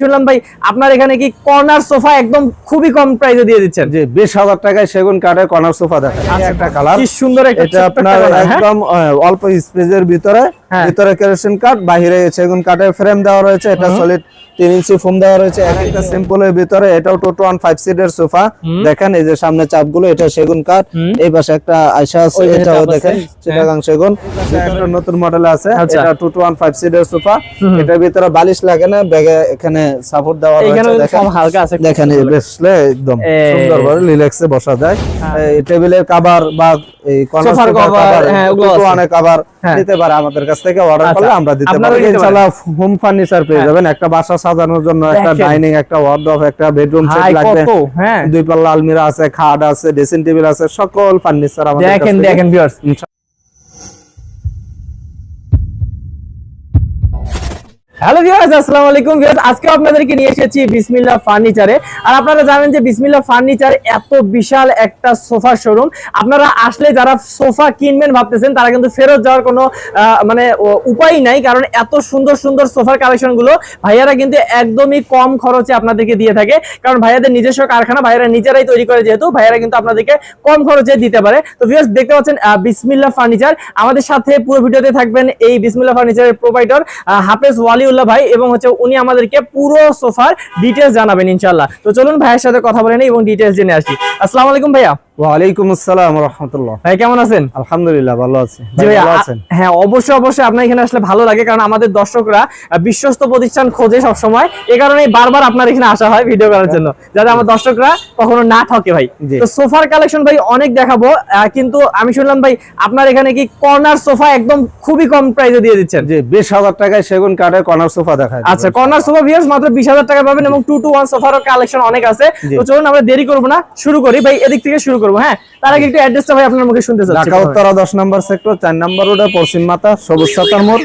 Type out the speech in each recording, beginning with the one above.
শুনলাম ভাই আপনার এখানে কি কর্নার সোফা একদম খুবই কম প্রাইসে দিয়ে দিচ্ছেন যে বিশ হাজার টাকায় সেগুন কাঠের কর্নার সোফা দেখা একটা কালার কি সুন্দর একটা আপনার হ্যাঁ? একদম অল্প স্পেসের ভিতরে। ভিতরে কেরোসিন কাঠ বাহিরে সেগুন কাঠের ফ্রেম দেওয়া রয়েছে এটা সলিড তিন ইঞ্চি ফোম দেওয়া রয়েছে এক একটা সিম্পলের ভিতরে এটাও টোটো ওয়ান ফাইভ সিটের সোফা দেখেন এই যে সামনে চাপগুলো এটা সেগুন কাঠ। এই পাশে একটা আয়সা আছে এটাও দেখেন হ্যাঁ। চিটাগাং সেগুন। একটা নতুন মডেল আছে আচ্ছা। এটা টোটো ওয়ান ফাইভ সিটের সোফা এটার ভিতরে বালিশ লাগে না ব্যাগে এখানে সাপোর্ট দেওয়া রয়েছে হালকা আছে। দেখেন এই বসলে একদম এই। সুন্দর ভাবে রিল্যাক্সে বসা যায়। টেবিলের কভার বা এই কর্নার কভার হ্যাঁ, ওগুলো অনেক কভার হ্যাঁ। পারে আমাদের কাছ থেকে অর্ডার আচ্ছা, করলে আমরা দিতে পারি ইনশাআল্লাহ হোম ফার্নিচার পেয়ে হ্যাঁ। যাবেন। একটা বাসা সাজানোর জন্য একটা ডাইনিং একটা ওয়ার্ডরোব একটা বেডরুম সেট লাগবে। হ্যাঁ। দুই পাল্লা আলমিরা আছে খাট আছে ড্রেসিং টেবিল আছে সকল ফার্নিচার আমাদের দেখেন দেখেন ভিউয়ার্স হ্যালো ভিউয়ার্স আসসালামু আলাইকুম ভিউয়ার্স আজকে আপনাদেরকে নিয়ে এসেছি বিসমিল্লাহ ফার্নিচারে। আর আপনারা জানেন যে বিসমিল্লাহ ফার্নিচার এত বিশাল একটা সোফা শোরুম। আপনারা আসলে যারা সোফা কিনবেন ভাবতেছেন, তারা কিন্তু ফেরত যাওয়ার কোনো মানে উপায় নাই। কারণ এত সুন্দর সুন্দর সোফার কালেকশনগুলো ভাইয়ারা কিন্তু একদমই কম খরচে আপনাদেরকে দিয়ে থাকে। কারণ ভাইয়াদের নিজস্ব কারখানা, ভাইয়ারা নিজেরাই তৈরি করে যেহেতু, ভাইয়ারা কিন্তু আপনাদেরকে কম খরচে দিতে পারে। তো ভিউয়ার্স দেখতে পাচ্ছেন বিসমিল্লাহ ফার্নিচার। আমাদের সাথে পুরো ভিডিওতে থাকবেন এই বিসমিল্লাহ ফার্নিচারের প্রোভাইডার হাফেজ ওয়ালিউল্লাহ ভাই, এবং হচ্ছে উনি আমাদেরকে পুরো সোফার ডিটেলস জানাবেন ইনশাল্লাহ তো চলুন ভাইয়ের সাথে কথা বলে নিই এবং ডিটেলস জেনে আসি। আসসালামু আলাইকুম ভাইয়া। ওয়ালাইকুম আসসালাম রাহমাতুল্লাহ। ভাই কেমন আছেন? আলহামদুলিল্লাহ ভালো আছি। জি ভাই ভাইয়া, ভালো আছেন? হ্যাঁ অবশ্যই অবশ্যই আপনার এখানে আসলে ভালো লাগে কারণ আমাদের দর্শকরা বিশ্বস্ত প্রতিষ্ঠান খোঁজে সব সময় এই কারণে বারবার আপনার এখানে আসা হয় ভিডিও করার জন্য। যাতে আমার দর্শকরা কখনো না ঠকে ভাই। তো সোফার কালেকশন ভাই অনেক দেখাবো কিন্তু আমি শুনলাম ভাই আপনার এখানে কি কর্নার সোফা একদম খুবই কম প্রাইসে দিয়ে দিচ্ছেন? যে বিশ হাজার টাকায় সেগুন কাঠের কর্নার সোফা দেখা আচ্ছা কর্নার সোফা ভিউয়ার্স মাত্র বিশ হাজার টাকা পাবেন এবং টু টু ওয়ান সোফারও কালেকশন অনেক আছে। তো চলুন আমরা দেরি করব না শুরু করি। ভাই এদিক থেকে শুরু করব হ্যাঁ? তার আগে একটু অ্যাড্রেসটা ভাই আপনার মুখে শুনতে চাচ্ছি। ঢাকা উত্তরা দশ নম্বর সেক্টর চার নম্বর রোডে পশ্চিম মাতা সবুজ সাতার মোড়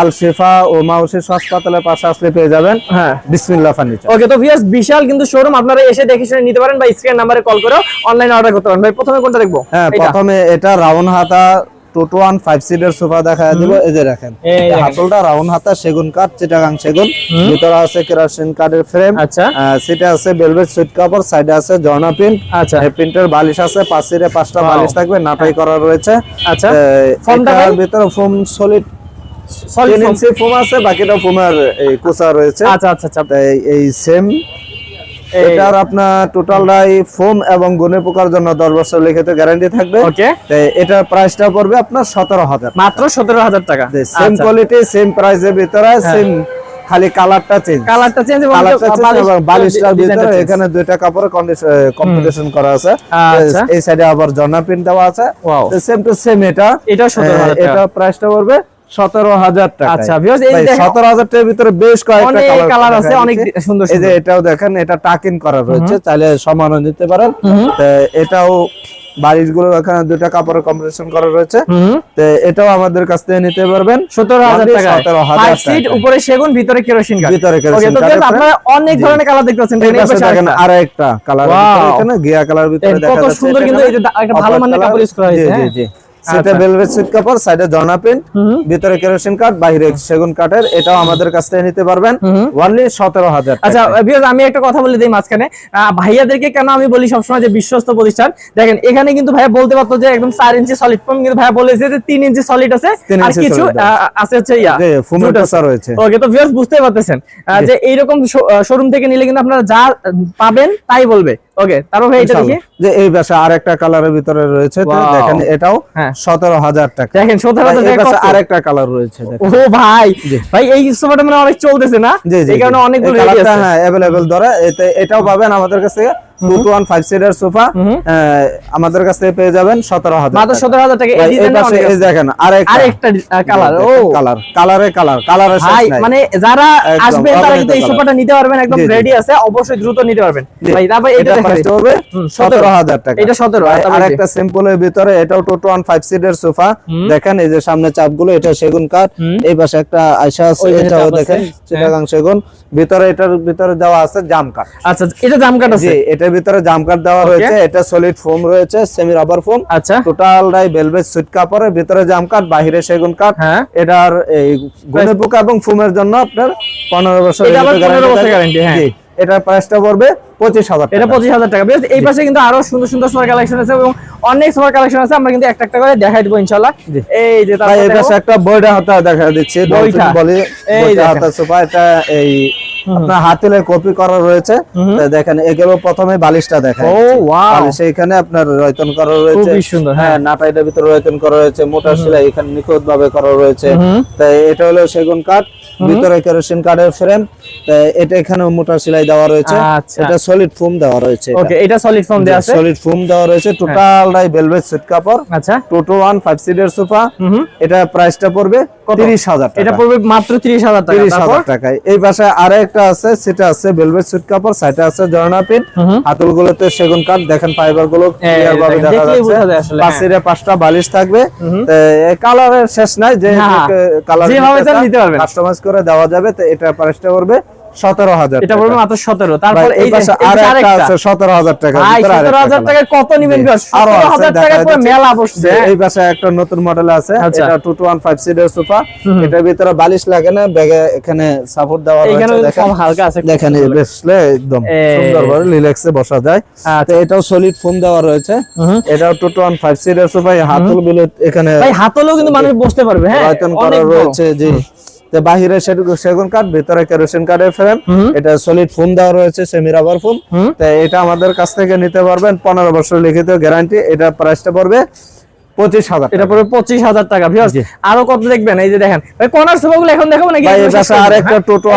আল শেফা ও মাউসিস হাসপাতালের পাশে আসলে পেয়ে যাবেন। হ্যাঁ। বিসমিল্লাহ ফার্নিচার ওকে তো ভিএস বিশাল কিন্তু শোরুম আপনারা এসে দেখে শুনে নিতে পারেন বা স্ক্রিন নাম্বারে কল করে অনলাইনে অর্ডার করতে পারেন। ভাই প্রথমে কোনটা দেখব? হ্যাঁ প্রথমে এটা রাউন্ড হাতা টোটো ওয়ান ফাইভ সিটের সোফা দেখা দিব এই যে দেখেন। হাতলটা রাউন্ড হাতা সেগুন কাঠ চিটাগাং সেগুন। ভিতরে আছে কেরাসিন কাঠের ফ্রেম আচ্ছা। সিটে আছে ভেলভেট সুইট কাপড় সাইডে আছে জর্না প্রিন্ট আচ্ছা। প্রিন্টের বালিশ আছে পাঁচ সিটে পাঁচটা বালিশ থাকবে নাটাই করা রয়েছে। আচ্ছা। ফোমটা ভিতরে ফোম সলিড সলিড ফোম আছে বাকিটা ফোমের এই কুচা রয়েছে। আচ্ছা আচ্ছা আচ্ছা। এই সেম এই- এটার আপনার টোটালটাই ফোম এবং গুনে পোকার জন্য দশ বছর লিখিত গ্যারান্টি থাকবে। ওকে এটার প্রাইসটা পড়বে আপনার সতেরো হাজার মাত্র সতেরো হাজার টাকা। সেম। কোয়ালিটি সেম প্রাইসের ভিতরে সেম খালি কালারটা চেঞ্জ কালারটা চেঞ্জ এবং কালারটা চেঞ্জ এবং বালিশটার ভিতরে এখানে দুইটা কাপড়ের কম্পিটিশন করা আছে। আচ্ছা। এই সাইডে আবার জর্না প্রিন্ট দেওয়া আছে। সেম টু সেম এটা। 17,000 টাকা। এটা প্রাইসটা পড়বে। সতেরো হাজার টাকা আচ্ছা, সতেরো হাজার টাকার ভিতরে বেশ কয়েকটা কালার কালার আছে। অনেক সুন্দর এই যে এটাও দেখেন এটা টাকিন করা রয়েছে চাইলে সমানও নিতে পারেন। তো এটাও বাড়িগুলো এখানে দুইটা কাপড়ের কম্বিনেশন করা রয়েছে। তো এটাও আমাদের কাছ থেকে নিতে পারবেন। সতেরো হাজার টাকা 17,000 ফাইভ টাকা। সিট উপরে সেগুন ভিতরে কেরোসিন ভিতরে কেরোসিন। আপনারা অনেক। ধরনের কালার দেখতে পাচ্ছেন আরেকটা। আরেকটা কালার এখানে গিয়া কালার ভিতরে কত সুন্দর কিন্তু একটা ভালো মানের কাপড় use করা হয়েছে, হ্যাঁ? জি জি। সেটা। ভেলভেট সুইট কাপড় সাইডে জর্না প্রিন্ট ভিতরে কেরোসিন কাঠ বাইরে সেগুন কাঠের এটাও আমাদের কাছ থেকে নিতে পারবেন। ওনলি সতেরো হাজার আচ্ছা ভিউয়ার্স আমি একটা কথা বলে দিই মাঝখানে। ভাইয়াদেরকে কেন আমি বলি সবসময় যে বিশ্বস্ত প্রতিষ্ঠান? দেখেন এখানে কিন্তু ভাইয়া বলতে পারতো যে একদম চার ইঞ্চি সলিড ফোম কিন্তু ভাইয়া বলেছে যে তিন ইঞ্চি সলিড আছে আর কিছু আছে। হচ্ছে ইয়া রয়েছে। ওকে তো ভিউয়ার্স বুঝতে পারতেছেন। যে এইরকম শোরুম থেকে নিলে কিন্তু আপনারা যা পাবেন তাই বলবে। ওকে তারপর ভাই এটা দেখি। যে এই পাশে আরেকটা কালারের ভিতরে রয়েছে। দেখেন এটাও হ্যাঁ। সতেরো হাজার টাকা। দেখেন সতেরো হাজার? আরেকটা কালার রয়েছে ও ভাই ভাই এই সোফাটা মানে অনেক চলতেছে না? এই কারণে অনেকগুলো। হ্যাঁ অ্যাভেলেবেল ধরে এটাও পাবেন আমাদের কাছ two two one five seater sofa আমাদের কাছ পেয়ে যাবেন সতেরো হাজার মাত্র সতেরো হাজার টাকা। এই দেখেন আরেকটা। আরেকটা কালার ও। কালার কালারে কালার কালারে মানে যারা আসবেন তারা কিন্তু এই সোফাটা নিতে পারবেন একদম জি, জি। রেডি আছে অবশ্যই দ্রুত নিতে পারবেন। ভাই তারপর এটা এটা হবে সতেরো হাজার টাকা। এটা 17, আর তারপরে সিম্পলের ভিতরে এটাও টোটো ওয়ান ফাইভ সিটের সোফা। দেখেন এই যে সামনে চাপগুলো এটা সেগুন কাঠ। এই পাশে একটা আয়সা আছে এটাও দেখেন হ্যাঁ। চিটাগাং সেগুন। ভিতরে এটার ভিতরে দেওয়া আছে জাম কাঠ। আচ্ছা এটা জাম কাট আছে? জি এটার ভিতরে জাম কাট দেওয়া রয়েছে এটা সলিড ফোম রয়েছে সেমি রাবার ফোম আচ্ছা টোটালটাই ভেলভেট সুইট কাপড়ের ভিতরে জাম কাট বাহিরে সেগুন কাঠ হ্যাঁ এটার এই গুনে পোকা এবং ফুমের জন্য আপনার পনেরো বছর এটা আবার 15 বছর থাকে। হ্যাঁ। এটার প্রাইসটা পড়বে পঁচিশ হাজার এটা পঁচিশ হাজার টাকা বেশ এই পাশে কিন্তু আরও সুন্দর সুন্দর সোফার কালেকশন আছে এবং অনেক সোফার কালেকশন আছে আমরা কিন্তু একটা একটা করে দেখাই দেবো ইনশাল্লাহ জি। এই যে একটা বইটা হাতা দেখা দিচ্ছে বইটা। বলি এই। হাতা সোফা এটা এই আপনার হাতিলের কপি করা রয়েছে। দেখেন এগুলো প্রথমে বালিশটা দেখা ও ওয়াও। বালিশে এখানে আপনার রয়তন করা রয়েছে। খুবই সুন্দর হ্যাঁ। হ্যাঁ নাটাইটার ভিতরে রয়তন করা রয়েছে মোটা সেলাই এখানে নিখুঁত ভাবে করা রয়েছে। তাই এটা হলো সেগুন কাঠ ভিতরে কেরোসিন কাঠের ফ্রেম। এটা এখানে মোটা সেলাই দেওয়া রয়েছে। আচ্ছা। এটা সলিড ফোম দেওয়া রয়েছে ওকে এটা সলিড ফর্ম দেওয়া আছে? সলিড ফোম দেওয়া রয়েছে। টোটালটাই ভেলভেট সেট কাপড়। আচ্ছা। টোটো ওয়ান ফাইভ সিটের সোফা। এটা প্রাইসটা পড়বে কত? তিরিশ হাজার এটা পড়বে মাত্র তিরিশ হাজার টাকা তিরিশ তারপর? হাজার টাকায়। এই পাশে আরেকটা আছে সেটা আছে ভেলভেট সুট কাপড় সাইডে আছে জর্না পিন। হাতল গুলোতে সেগুন কাঠ দেখেন ফাইবারগুলো ক্লিয়ার ভাবে দেখা যাচ্ছে পাশে পাঁচটা বালিশ থাকবে। কালারের শেষ নাই যে হ্যাঁ, কালার যেভাবে চান নিতে পারবেন। কাস্টমাইজ করে দেওয়া যাবে তো এটা প্রাইসটা পড়বে সতেরো হাজার এটা মাত্র সতেরো। তারপর এই আছে সতেরো হাজার টাকা সতেরো হাজার টাকায় কত নিবেন সতেরো হাজার পুরো মেলা বসছে। এই পাশে একটা নতুন মডেল আছে আচ্ছা। এটা টু টু ওয়ান ফাইভ সিটের সোফা এটার ভিতরে বালিশ লাগে না ব্যাগে এখানে সাপোর্ট দেওয়া রয়েছে দেখেন। হালকা আছে। দেখেন এই একদম এই। সুন্দরভাবে রিল্যাক্সে বসা যায়। তো এটাও সলিড ফোম দেওয়া রয়েছে। এটাও টু টু ওয়ান ফাইভ সিটের সোফা হাতলগুলো এখানে ভাই হাতলেও কিন্তু মানুষ বসতে পারবে হ্যাঁ। রয়েছে জি। তো বাহিরে সেগুন- কাঠ ভিতরে কেরোসিন কাঠের ফ্রেম এটা সলিড ফোম দেওয়া রয়েছে সেমি রাবার ফোম। তো এটা আমাদের কাছ থেকে নিতে পারবেন পনেরো বছর লিখিত গ্যারান্টি এটা প্রাইসটা পড়বে পঁচিশ হাজার এটা পঁচিশ হাজার টাকা ভিউয়ার্স আরও কত দেখবেন? এই যে দেখেন ভাই কর্নার সোফা গুলো এখন দেখাবো নাকি? ভাই একদম এটা শেষ করে আর একটা? Two two.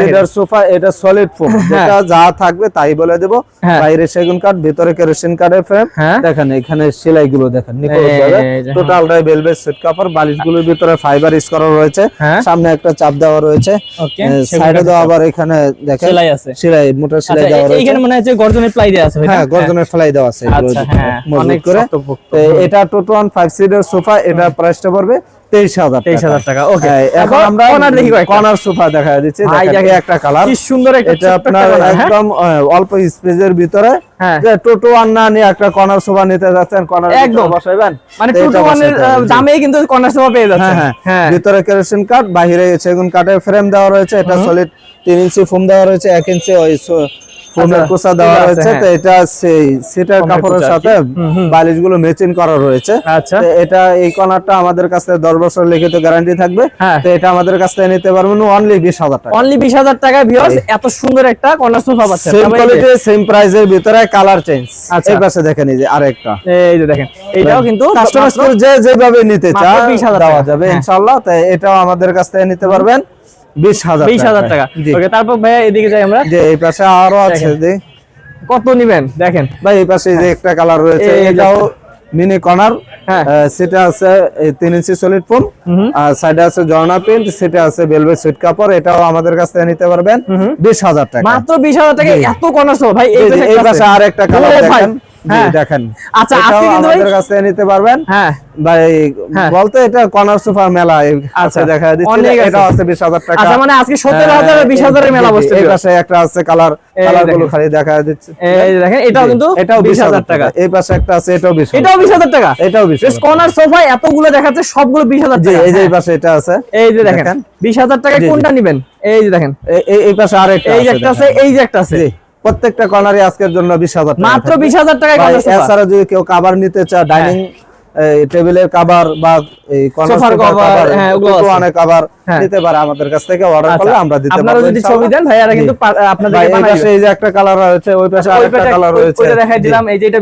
সিটার সোফা এটা সলিড ফোম যেটা যা থাকবে তাই বলে দেব। হ্যাঁ। বাইরে সেগুন কাঠ ভিতরে কেরোসিন কাঠের ফ্রেম হ্যাঁ। দেখেন এখানে সেলাই গুলো দেখেন এই যে, হ্যাঁ। টোটালটাই ভেলভেট সেট কাপড় বালিশগুলোর ভিতরে ফাইবার ইউজ করা রয়েছে। সামনে একটা চাপ দেওয়া রয়েছে। ওকে সাইডে দেওয়া আবার এখানে দেখেন সেলাই আছে। সেলাই মোটা সেলাই আচ্ছা দেওয়া রয়েছে। এইখানে মনে হচ্ছে গর্জনের প্লাই দেওয়া আছে হ্যাঁ গর্জনের ফেলাই দেওয়া আছে আচ্ছা, অনেক করে। এটা টোটো ওয়ান ফাইভ সিটের সোফা এটা প্রাইসটা পড়বে তেইশ হাজার তেইশ হাজার টাকা ওকে হ্যাঁ, এখন এখন আমরা কর্নার দেখি কয়েকটা। কর্নার সোফা দেখা দিচ্ছি ভাই দেখেন, দেখেন, এই একটা কালার কি সুন্দর এটা আপনার একটা corner, হ্যাঁ? একদম অল্প স্পেসের ভিতরে হ্যাঁ। টোটো না নিয়ে একটা কর্নার সোফা নিতে যাচ্ছেন কর্নার একদম। বসাইবেন মানে ওয়ানের। দামেই কিন্তু কর্নার সোফা পেয়ে যাচ্ছে হ্যাঁ হ্যাঁ হ্যাঁ ভিতরে কেরোসিন কাঠ বাহিরে সেগুন কাঠের ফ্রেম দেওয়া রয়েছে এটা সলিড তিন ইঞ্চি ফোম দেওয়া রয়েছে এক ইঞ্চি ফোমের আচ্ছা, দেওয়া রয়েছে হ্যাঁ। তো এটা সেই সেটার কাপড়ের। সাথে হুম, হুম। বালিশগুলো ম্যাচিং করা রয়েছে আচ্ছা তো এটা এই কর্নারটা আমাদের কাছে দশ বছর লিখিত গ্যারান্টি থাকবে হ্যাঁ। তো এটা আমাদের কাছ থেকে নিতে পারবেন অনলি বিশ হাজার টাকা অনলি বিশ হাজার টাকায় ভিউয়ার্স এত সুন্দর একটা কর্নার সোফা পাচ্ছেন সেম কোয়ালিটি সেম প্রাইসের ভিতরে কালার চেঞ্জ আচ্ছা। এই পাশে দেখেন এই যে আরেকটা এই যে দেখেন এইটাও কিন্তু কাস্টমাইজ মাত্র- যে যেভাবে নিতে চায় 20,000 দেওয়া টাকা। যাবে হ্যাঁ। ইনশাআল্লাহ তাই এটাও আমাদের কাছ থেকে নিতে পারবেন টাকা ওকে তারপর ভাইয়া এদিকে যাই আমরা। এই পাশে আরও আছে কত নিবেন? দেখেন। ভাই এই পাশে যে একটা কালার রয়েছে এটাও মিনি কর্নার। সেটা আছে তিন ইঞ্চি সলিড হুম। আর সাইডে আছে জর্না প্রিন্ট সেটা আছে ভেলভেট সুইট কাপড় এটাও আমাদের কাছ থেকে নিতে পারবেন। বিশ হাজার টাকা। মাত্র বিশ হাজার টাকা এত কর্নার ভাই এই পাশে আর একটা কালার দেখেন। দেখেন আচ্ছা, আজকে কিন্তু আমাদের কাছ নিতে পারবেন। হ্যাঁ। ভাই হ্যাঁ। বলতে এটা কর্নার সোফা মেলা আচ্ছা, দেখা দিচ্ছে এটা আছে। বিশ হাজার টাকা। আচ্ছা মানে আজকে সতেরো হাজার বিশ হাজারের মেলা বসছে। এই পাশে একটা আছে কালারগুলো। খালি দেখা দিচ্ছে। এই দেখেন এটাও কিন্তু এটাও বিশ হাজার টাকা। এই পাশে একটা আছে এটাও বিশ এটাও বিশ হাজার টাকা। এটাও বিশ বেশ কর্নার সোফা এতগুলো দেখাচ্ছে সবগুলো বিশ হাজার জি টাকা। এই যে এই হ্যাঁ। পাশে এটা আছে। এই যে দেখেন দেখেন। বিশ হাজার টাকায় জি, জি। কোনটা নিবেন? এই যে দেখেন। এই- এই পাশে আরেকটা এই যে একটা আছে এই যে একটা আছে। প্রত্যেকটা কর্নারে আজকের জন্য বিশ হাজার মাত্র বিশ হাজার সোফা এছাড়া যদি কেউ কাবার নিতে চায় ডাইনিং টেবিলের কাভার বা এই হ্যাঁ, অনেক কাভার হ্যাঁ। পারে আমাদের কাছ থেকে অর্ডার আচ্ছা, করলে আমরা দিতে আপনারা যদি। ছবি দেন ভাইয়ারা কিন্তু এই পাশে এই যে একটা কালার রয়েছে ওই পাশে আরেকটা কালার রয়েছে। ওইটা দেখাই দিলাম এই যে এটা।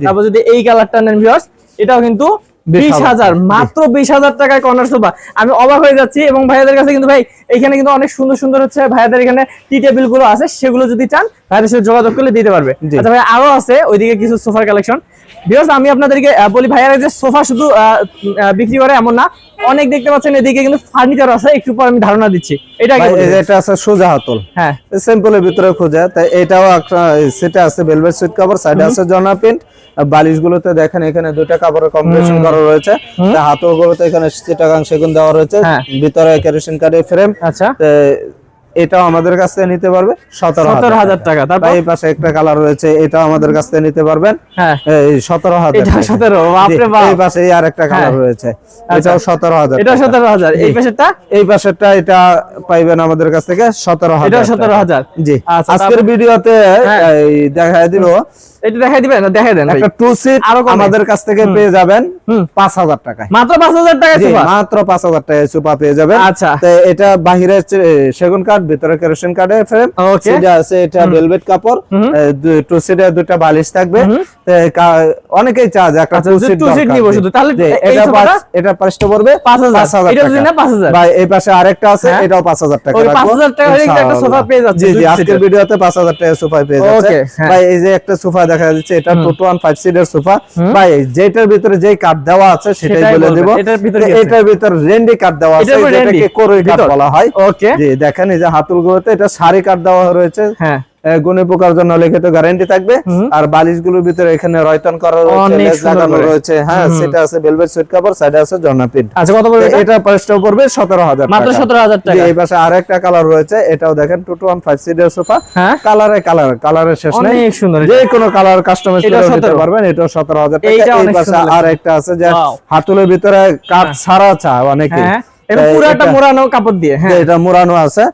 তারপর যদি এই কালারটা নেন ভিউয়ার্স এটাও কিন্তু বিশ হাজার মাত্র বিশ হাজার টাকায় কর্নার সোফা আমি অবাক হয়ে যাচ্ছি এবং ভাইয়াদের কাছে কিন্তু ভাই এখানে কিন্তু অনেক সুন্দর সুন্দর হচ্ছে ভাইয়াদের এখানে টি টেবিলগুলো আছে সেগুলো যদি চান ভাইয়াদের সাথে যোগাযোগ করলে দিতে পারবে। আচ্ছা ভাই আরও আছে ওইদিকে কিছু সোফার কালেকশন আমি আপনাদেরকে বলি ভাইয়ারা যে সোফা শুধু বিক্রি করে এমন না অনেক দেখতে পাচ্ছেন এদিকে কিন্তু ফার্নিচার আছে একটু পর আমি ধারণা দিচ্ছি। এটা এটা আছে সোজা হাতল। হ্যাঁ। সিম্পলের ভিতরে খোঁজা তাই এটাও একটা সেটা আছে ভেলভেট সুইট কভার সাইডে আছে জনা প্রিন্ট বালিশ গুলোতে দেখেন এখানে দুটা কাপড়ের কম্বিনেশন করা রয়েছে। হাতল গুলোতে এখানে চিটাগাং সেগুন দেওয়া রয়েছে। হ্যাঁ। ভিতরে কেরোসিন কাঠের ফ্রেম আচ্ছা। এটাও আমাদের কাছ থেকে নিতে পারবে। সতেরো সতেরো হাজার টাকা। তারপর? এই পাশে একটা কালার রয়েছে এটাও আমাদের কাছ থেকে নিতে পারবেন। হ্যাঁ। সতেরো হাজার এটা টাকা। 17, বাপরে জি, বাপ। এই পাশে আর একটা কালার। রয়েছে। আচ্ছা। এটাও সতেরো হাজার এটা সতেরো হাজার। এই। পাশেরটা? এই পাশেরটা এটা পাইবেন আমাদের কাছ থেকে সতেরো হাজার সতেরো হাজার। জি। আচ্ছা, আজকের ভিডিওতে হ্যাঁ। দেখায় দিব। এটা দেখাই দিবেন? না দেখাই দেন। একটা টু সিট আরও আমাদের কাছ থেকে পেয়ে যাবেন হুম। পাঁচ হাজার টাকায়। মাত্র পাঁচ হাজার টাকা মাত্র পাঁচ হাজার টাকায় সোফা পেয়ে যাবেন। আচ্ছা। তো এটা বাহিরে হচ্ছে, সেগুন কাঠ ভিতরে কেরোসিন ফ্রেম সেটা আছে এটা ভেলভেট কাপড় টু সিটে দুটা বালিশ থাকবে। অনেকেই যে একটা টু সিট নিবো শুধু। তাহলে এটা এটা পড়বে পাঁচ হাজার। এটা যদি না পাঁচ হাজার। বা এই পাশে আরেকটা আছে হ্যাঁ। এটাও পাঁচ হাজার টাকা ওই 5,000 টাকা হলে একটা সোফা পেয়ে যাচ্ছে, জি জি আজকের ভিডিওতে পাঁচ হাজার টাকা সোফা পেয়ে যাচ্ছে। হ্যাঁ। ভাই এই যে একটা সোফা দেখা যাচ্ছে এটা টোটো ওয়ান ফাইভ সিটের সোফা। ভাই যেটার ভিতরে যেই কাঠ দেওয়া আছে সেটাই বলে দেব। এটার ভিতরে রেন্ডি কাঠ দেওয়া আছে কোরই কাঠ বলা হয়। ওকে জি দেখেন এই যে হাতুল গুলোতে এটা সারি কাঠ দেওয়া রয়েছে। হ্যাঁ। গুণে পোকার জন্য লিখিত গ্যারান্টি থাকবে। আর বালিশগুলোর ভিতরে এখানে রয়তন করা রয়েছে লাগানো হ্যাঁ সেটা আছে ভেলভেট সুইট কাপড় সাইডে আছে আচ্ছা কত পড়বে এটা? প্রাইসটা পড়বে সতেরো হাজার মাত্র সতেরো হাজার জি, টাকা। এই পাশে আরেকটা কালার রয়েছে এটাও দেখেন টু টু ওয়ান ফাইভ সিটের সোফা হ্যাঁ। কালারে কালার কালারের শেষ নেই। অনেক সুন্দর যে কোনো কালার কাস্টমাইজ এটা করে নিতে পারবেন এটাও সতেরো হাজার এইটা টাকা এই পাশে সুন্দর। আর একটা আছে যে. হাতুলের ভিতরে কাঠ ছাড়া চা অনেকে হ্যাঁ। পুরাটা মোড়ানো কাপড় দিয়ে হ্যাঁ। এটা মোড়ানো আছে।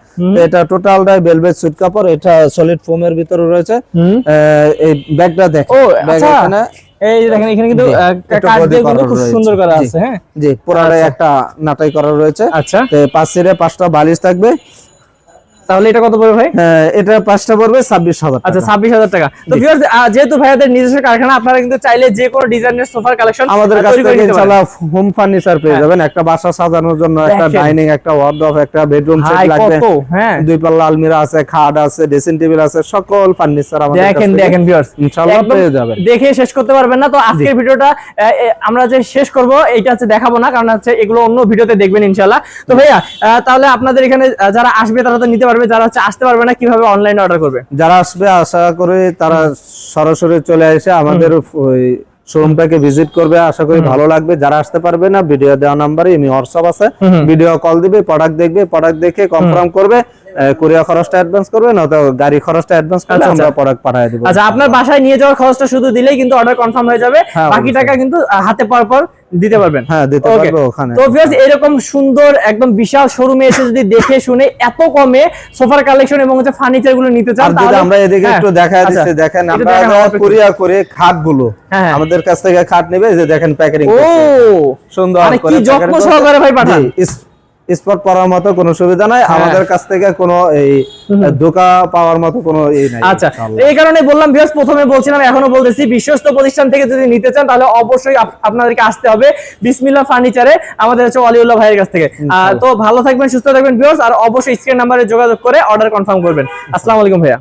এটা টোটালটাই ভেলভেট সুট কাপড় এটা সলিড ফোমের ভিতরে রয়েছে। এই ব্যাগটা দেখো। ব্যাগ আচ্ছা। এখানে এই দেখেন এখানে কিন্তু দিয়ে খুব সুন্দর করা আছে হ্যাঁ। জি পুরাটাই আচ্ছা। একটা নাটাই করা রয়েছে। আচ্ছা। পাঁচ পাঁচটা বালিশ থাকবে। তাহলে এটা কত পড়বে ভাই? এটা পাঁচটা পড়বে ছাব্বিশ হাজার আচ্ছা ছাব্বিশ হাজার টাকা। তো যেহেতু ভাইয়াদের নিজস্ব কারখানা আপনারা কিন্তু চাইলে যে কোনো ডিজাইনের সোফার কালেকশন আমাদের কাছ থেকে ইনশাআল্লাহ হোম ফার্নিচার পেয়ে যাবেন। একটা বাসা সাজানোর জন্য একটা ডাইনিং একটা ওয়ার্ডরোব একটা বেডরুম সেট লাগবে। হ্যাঁ। দুই পাল্লা আলমিরা আছে খাট আছে ড্রেসিং টেবিল আছে সকল ফার্নিচার আমাদের দেখেন দেখেন ভিউয়ার্স ইনশাআল্লাহ পেয়ে যাবেন। দেখে শেষ করতে পারবেন না। তো আজকের ভিডিওটা আমরা যে শেষ করব এইটা হচ্ছে দেখাবো না কারণ হচ্ছে এগুলো অন্য ভিডিওতে দেখবেন ইনশাআল্লাহ। তো ভাইয়া আহ, তাহলে আপনাদের এখানে যারা আসবে তারা তো নিতে পারবে যারা হচ্ছে আসতে পারবে না কীভাবে অনলাইনে অর্ডার করবে? যারা আসবে আশা করি তারা সরাসরি চলে এসে আমাদের ওই শোরুমটাকে ভিজিট করবে আশা করি ভালো লাগবে। যারা আসতে পারবে না ভিডিও দেওয়া নাম্বারে এমনি হোয়াটসঅ্যাপ আছে। ভিডিও কল দিবে প্রোডাক্ট দেখবে প্রোডাক্ট দেখে কনফার্ম করবে কুরিয়ার খরচটা অ্যাডভান্স করবে না তো গাড়ি খরচটা অ্যাডভান্স করলে আচ্ছা, আমরা আচ্ছা। প্রোডাক্ট পাঠিয়ে দেবো। আচ্ছা আপনার বাসায় নিয়ে যাওয়ার খরচটা শুধু দিলেই কিন্তু অর্ডার কনফার্ম হয়ে যাবে। হ্যাঁ, বাকি টাকা কিন্তু হাতে পাওয়ার পর দিতে পারবেন? হ্যাঁ দিতে পারব ওখানে। তো ভিউয়ার্স এরকম সুন্দর একদম বিশাল শোরুমে এসে যদি দেখে শুনে এত কমে সোফার কালেকশন এবং হচ্ছে ফার্নিচারগুলো নিতে চান তাহলে আমরা এদিকে হ্যাঁ, একটু দেখা যাচ্ছে দেখেন আমরা কুরিয়ার করে খাটগুলো হ্যাঁ, হ্যাঁ। আমাদের কাছ থেকে খাট নেবে যে দেখেন প্যাকেজিং ও! সুন্দর মানে কি যত্ন সহকারে ভাই পাঠান। স্পট পড়ার মতো কোনো সুবিধা নাই। হ্যাঁ। আমাদের কাছ থেকে কোনো এই ধোকা পাওয়ার মতো কোনো এই নাই। আচ্ছা এই কারণে বললাম বিকজ প্রথমে বলছিলাম এখনও বলতেছি বিশ্বস্ত প্রতিষ্ঠান থেকে যদি নিতে চান তাহলে অবশ্যই আপনাদেরকে আসতে হবে বিসমিল্লাহ ফার্নিচারে আমাদের হচ্ছে অলিউল্লাহ ভাইয়ের কাছ থেকে। তো ভালো থাকবেন সুস্থ থাকবেন বিকজ আর অবশ্যই স্ক্রিন নাম্বারে যোগাযোগ করে অর্ডার কনফার্ম করবেন। আসসালামু আলাইকুম ভাইয়া।